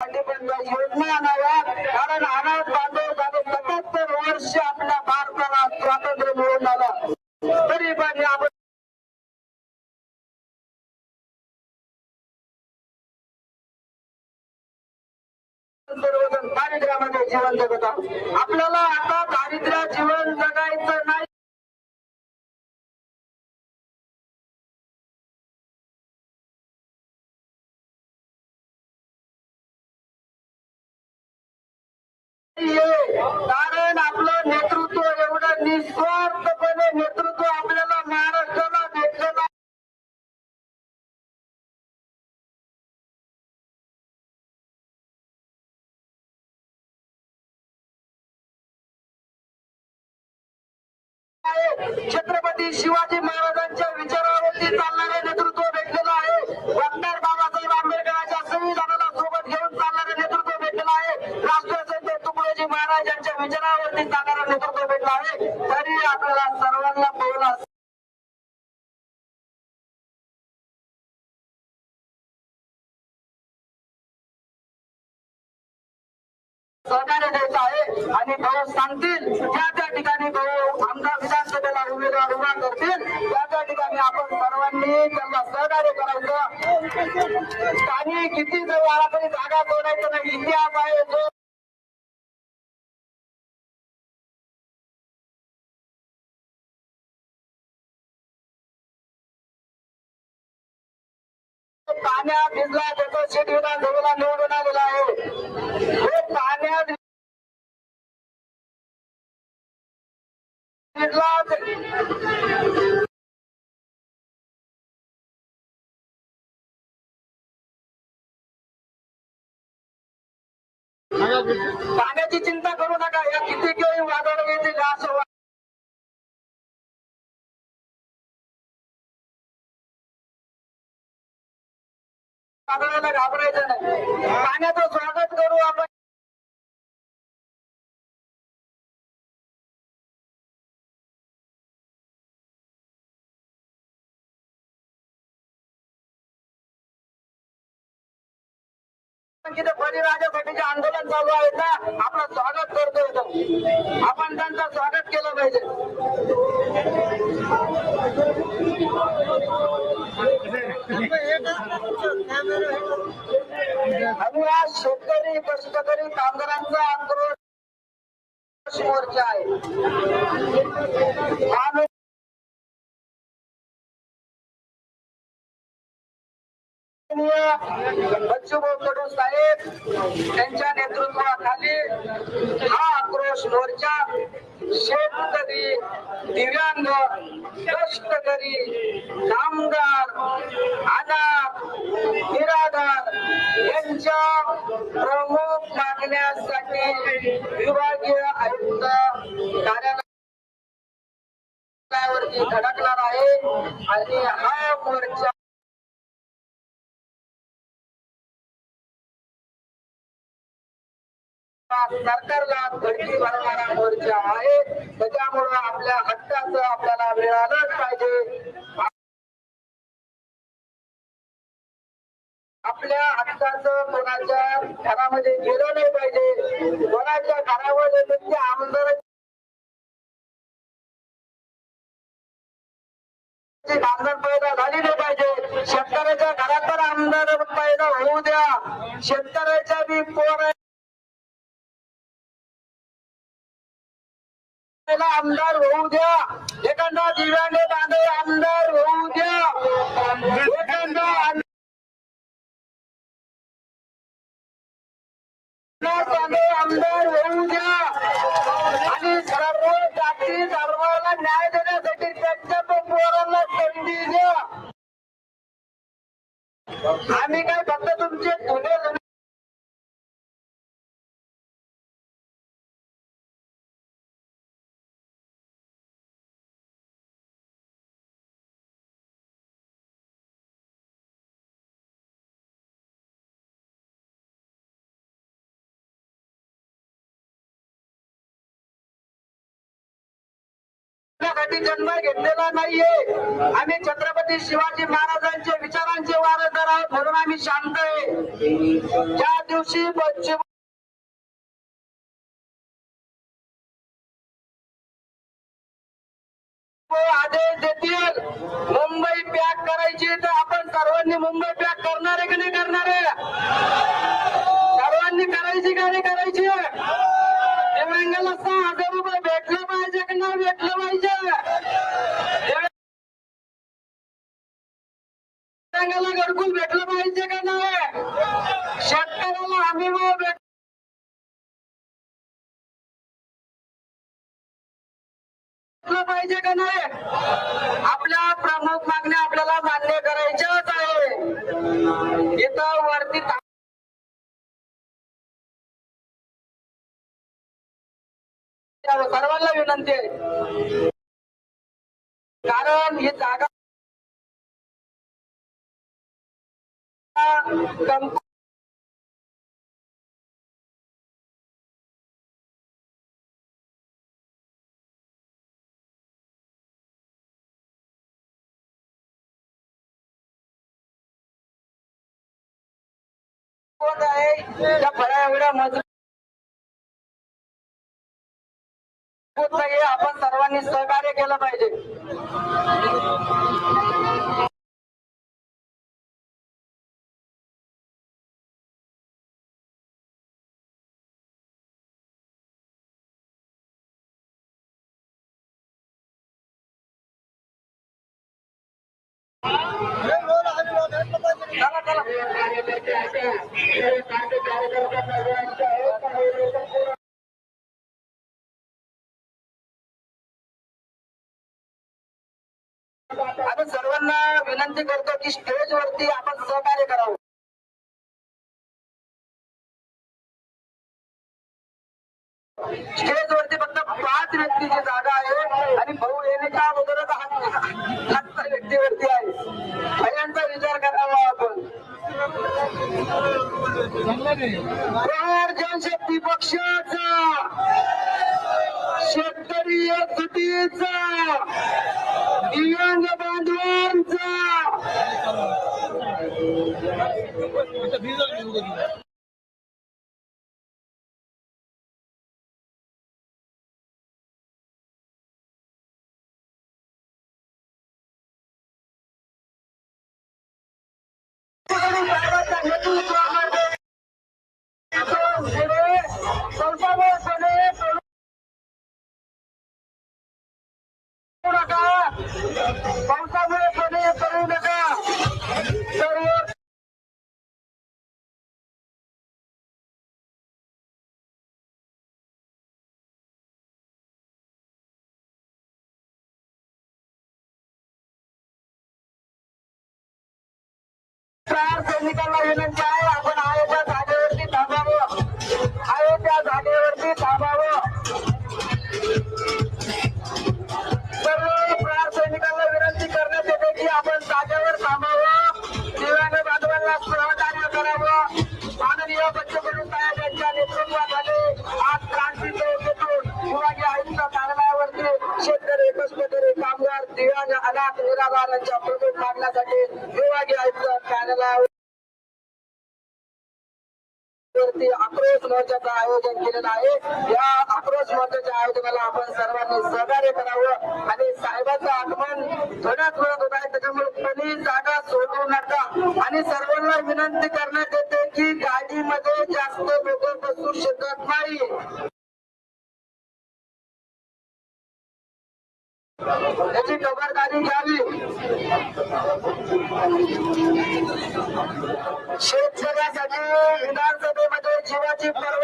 योजना आणाव्या कारण अनाथ बांधव झाले सत्याहत्तर वर्ष आपल्या भारताला स्वातंत्र्य मिळून आलं तरी पण आपण सर्वजण दारिद्र्यामध्ये जीवन जगत आपल्याला आता दारिद्र्य जीवन जगायचं नाही. कारण आपलं नेतृत्व एवढं निस्वार्थपणे नेतृत्व आपल्याला महाराष्ट्राला भेटलेलं छत्रपती शिवाजी महाराजांच्या विचारावरती चालला विजनावरती यांच्या नेतृत्व भेटलं आहे. तरी आपल्याला सर्वांना पाहून सहकार्य द्यायचं आहे. आणि भाऊ सांगतील ज्या त्या ठिकाणी भाऊ आमदार विधानसभेला उमेदवार उभा करतील त्या त्या ठिकाणी आपण सर्वांनी त्यांना सहकार्य करायचं. आणि किती जवळ आला तरी जागा सोडायचं नाही. इतिहास आहे जो पाण्यात भिजला त्याचा शेत विधानसभेला निवडून आलेला आहे. हे पाण्यात भिजला पाण्याची चिंता करू नका. या किती वादळ येतील? वादळाला घाबरायचं नाही पाण्याचं स्वागत करू आपण तिथे बळीराजासाठीचे आंदोलन चालू आहे ना आपलं स्वागत करतो इथं आपण त्यांचं स्वागत केलं पाहिजे. आणि आज शेतकरी कष्टकरी कामगारांचा आक्रोश मोर्चा आहे. माननीय बच्चूभाऊ कडू साहेब त्यांच्या नेतृत्वाखाली हा आक्रोश मोर्चा शेतकरी दिव्यांग कष्टकरी कामगार अनाथ निराधार यांच्या प्रमुख मागण्यासाठी विभागीय आयुक्त कार्यालय धडकणार आहे. आणि हा मोर्चा सरकारला धडकी भरणारा मोर्चा आहे. त्याच्यामुळं आपल्या हक्काचं आपल्याला मिळालंच पाहिजे. आपल्या हक्काचं कोणाच्या घरामध्ये गेलं नाही पाहिजे. कोणाच्या घरामध्ये नुसते आमदार आमदार पैदा झाली नाही पाहिजे. शेतकऱ्याच्या घरात तर आमदार पैदा होऊ द्या. शेतकऱ्याच्या बी पोर आमदार होऊ द्या. एखादा दिव्यांग बांधव आमदार होऊ द्या. एखादा आमदार होऊ द्या. आणि सर्व जाती धर्माला न्याय देण्यासाठी त्यांच्या पोरांना संधी द्या. आम्ही काय फक्त तुमचे गुन्हे करण्यासाठी जन्म घेतलेला नाहीये. आम्ही छत्रपती शिवाजी महाराजांचे विचारांचे वारसदार आहोत म्हणून आम्ही शांत आहे. ज्या दिवशी पश्चिम आदेश देतील मुंबई पॅक करायची तर आपण सर्वांनी मुंबई पॅक करणार आहे की नाही करणार आहे? सर्वांनी करायची का नाही करायची दिव्यांगाला सहा हजार रुपये भेटलं पाहिजे की नाही भेटलं पाहिजे? शेतकऱ्याला घरकुल भेटलं पाहिजे का नाही? शेतकऱ्याला हमी भाव भेट पाहिजे का नाही? आपल्या प्रमुख मागण्या आपल्याला मान्य करायच्याच आहे इथं वरती सर्वांना विनंती आहे. कारण ही जागा होत आहे. एवढ्या आपण सर्वांनी सहकार्य केलं पाहिजे. आपण सर्वांना विनंती करतो की स्टेज वरती आपण सहकार्य करावं स्टेज वरती फक्त पाच व्यक्तीची जागा आहे आणि भाऊ येण्याच्या अगोदरच व्यक्तीवरती आहे पहिल्यांदा विचार करावा आपण जनशक्ती पक्षाचा. शेतकरी एकजुटीचा. दिव्यांग बांधवांचा. 我里来了感觉自己抓 चार सैनिकांना विनंती आहे आपण आहे जागेवरती थांबावं. आहे त्या जागेवरती थांबावं. सर्व प्रहार सैनिकांना विनंती करण्यात येते की आपण जागेवर थांबावं. दिव्यांग बांधवांना सहकार्य करावं. माननीय बच्चू साहेब यांच्या नेतृत्वाखाली आज क्रांती चौकातून विभागीय आयुक्त कार्यालयावरती शेतकरी कष्टकरी कामगार दिव्यांग अनाथ निराधारांच्या प्रमुख मागण्यासाठी विभागीय आयुक्त कार्यालयावर वरती आक्रोश मोर्चाचं आयोजन केलेलं आहे. या आक्रोश मोर्चाच्या आयोजनाला आपण सर्वांनी सहकार्य करावं आणि साहेबांचं आगमन थोड्याच वेळात होत. आहे त्याच्यामुळे कोणी जागा सोडू नका. आणि सर्वांना विनंती करण्यात येते की गाडीमध्ये जास्त लोक बसू शकत नाही. त्याची खबरदारी घ्यावी. शेतकऱ्यासाठी রাজীব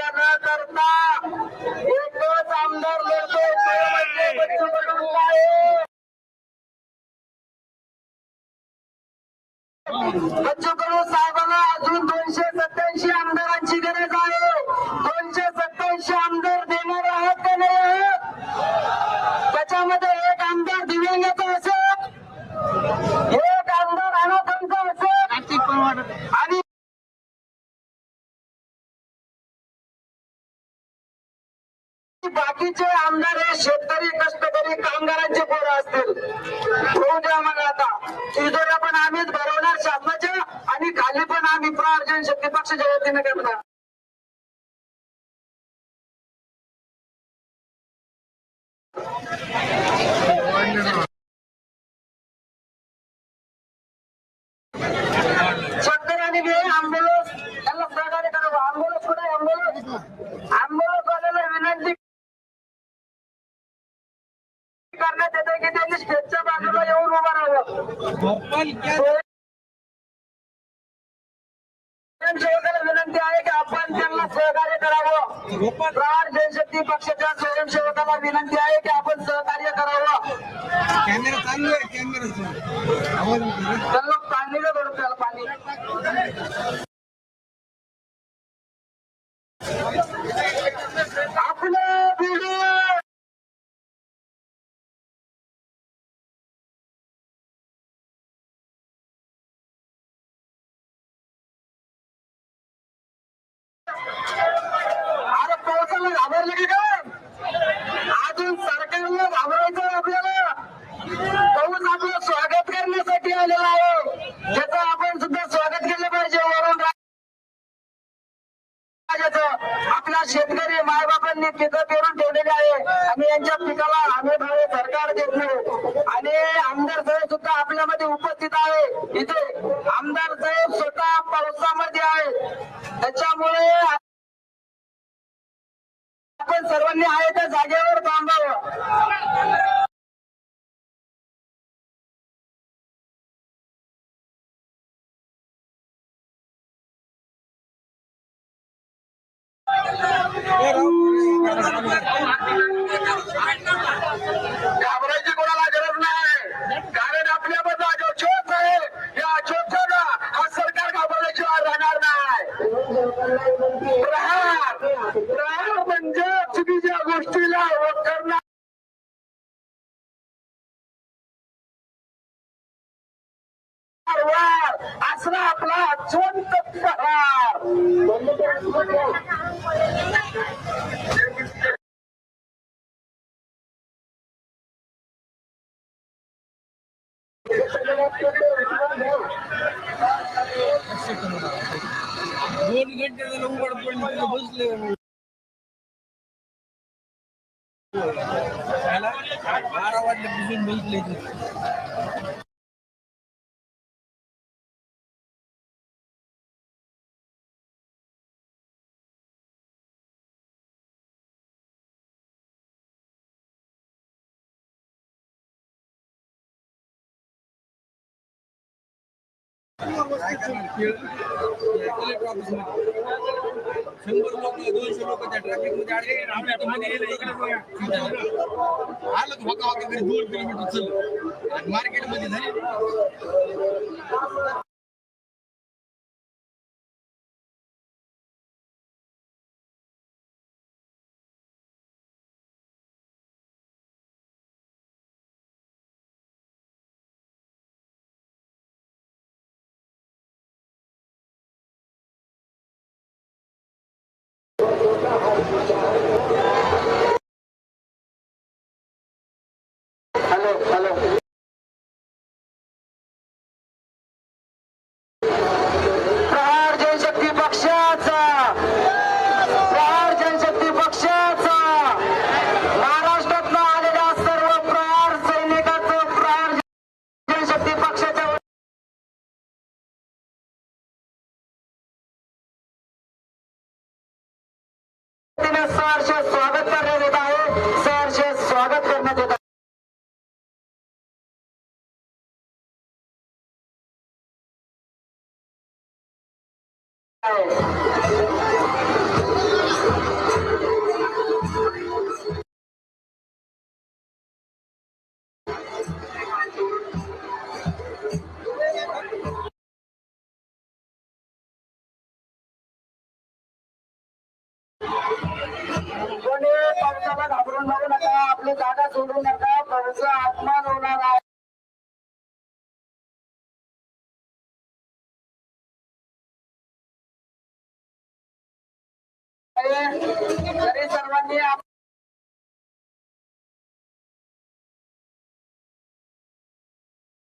शेतकऱ्यांनी आंदोलन त्यांना करावं आंदोलन आंदोलन विनंती करण्यात येते की त्यांनी स्टेजच्या बाजूला येऊन उभं राहावं. स्वयंसेवकाला विनंती आहे की आपण त्यांना सहकार्य करावं. प्रहार जनशक्ती पक्षाच्या स्वयंसेवकाला विनंती आहे की आपण सहकार्य करावं कॅमेरा चालू आहे कॅमेरा आवाज येतो रे. त्यांना पाणी नाही भरून त्याला पाणी सर्वांनी आहे त्या जागेवर थांबावं घाबरायची कोणाला गरज नाही. कारण आपल्यामध्ये जो अशोक आहे या अशोकला हा सरकार घाबरल्याशिवाय राहणार नाही. प्रहार. असला आपला जिवंत प्रहार दोन घंटे झालं उघड बसले बारा वाजल्यापासून बसले कलेक्टर ऑफिसमध्ये शंभर लोक दोनशे लोक त्या ट्रॅफिकमध्ये अडकले मध्ये इकडे आलं तर होका तरी दोन किलोमीटर चल मार्केटमध्ये झाले. सहर्ष स्वागत करण्यात येत आहे. सहर्ष स्वागत करण्यात येत आहे. आपली जागा सोडू नका प्रभूचा अपमान होणार आहे.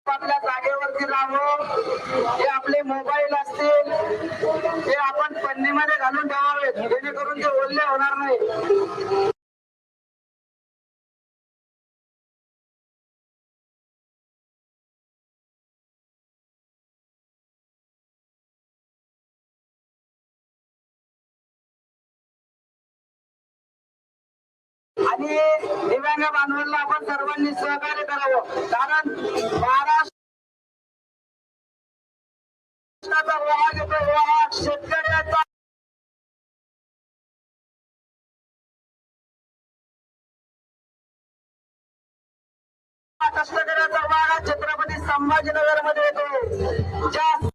आपल्या जागेवरती राहावं. हे आपले मोबाईल असतील ते आपण पन्नीमध्ये घालून ठेवावे जेणेकरून ते ओल्ले होणार नाही. आणि दिव्यांग बांधवांना आपण सर्वांनी सहकार्य करावं. कारण महाराष्ट्राचा शेतकऱ्याचा कष्टकऱ्याचा वाहन छत्रपती संभाजीनगरमध्ये येतो. ज्या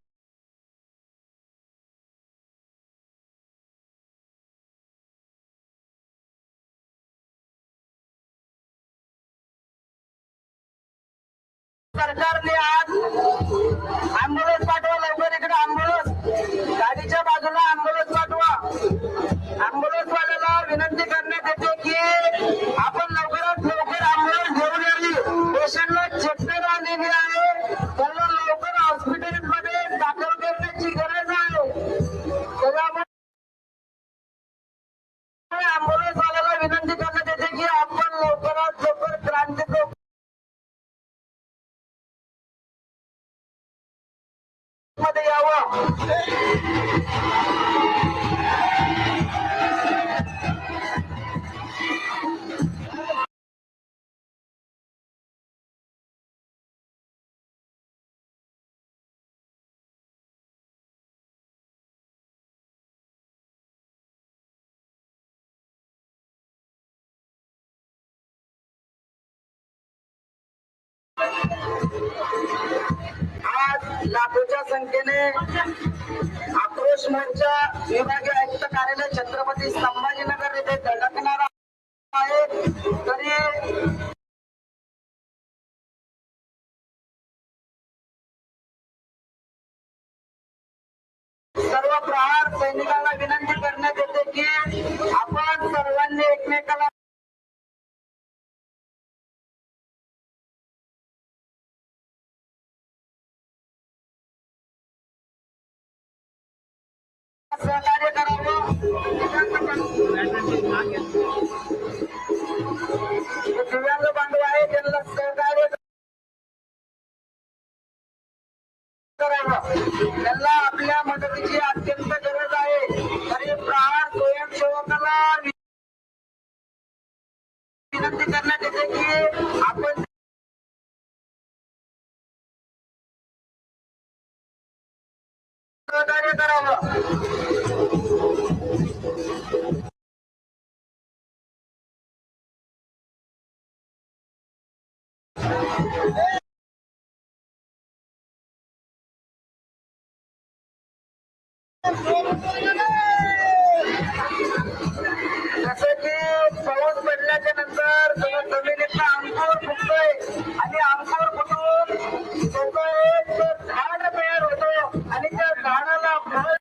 सरकारने आज अँब्युलन्स पाठवा लवकर इकडे अँब्युलन्स गाडीच्या बाजूला अँब्युलन्स पाठवा. अँब्युलन्स वाल्याला विनंती करण्यात येते की आपण लवकरात लवकर अँब्युलन्स घेऊन यावी. पेशंटला चेकमेट आलेली मध्ये संख्येने आक्रोश मोर्चा विभागीय आयुक्त कार्यालय छत्रपती संभाजीनगर येथे धडकणार आहे. तरी सर्व प्रहार सैनिकांना विनंती करण्यात येते की आपण सर्वांनी एकमेकाला दिव्यांग बांधव आहे त्यांना सहकार्य करावं त्यांना आपल्या मदतीची अत्यंत गरज आहे तरी प्राण स्वयंसेवकाला विनंती करण्यात येते की आपण सहकार्य करावं. जसं की पाऊस पडल्याच्या नंतर सगळं जमिनीतला अंकुर फुटतोय. आणि अंकुर फुटून त्याचं एक झाड तयार होतो. आणि त्या झाडाला फळ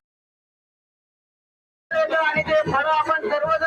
येतं आणि ते फळ आपण सर्वजण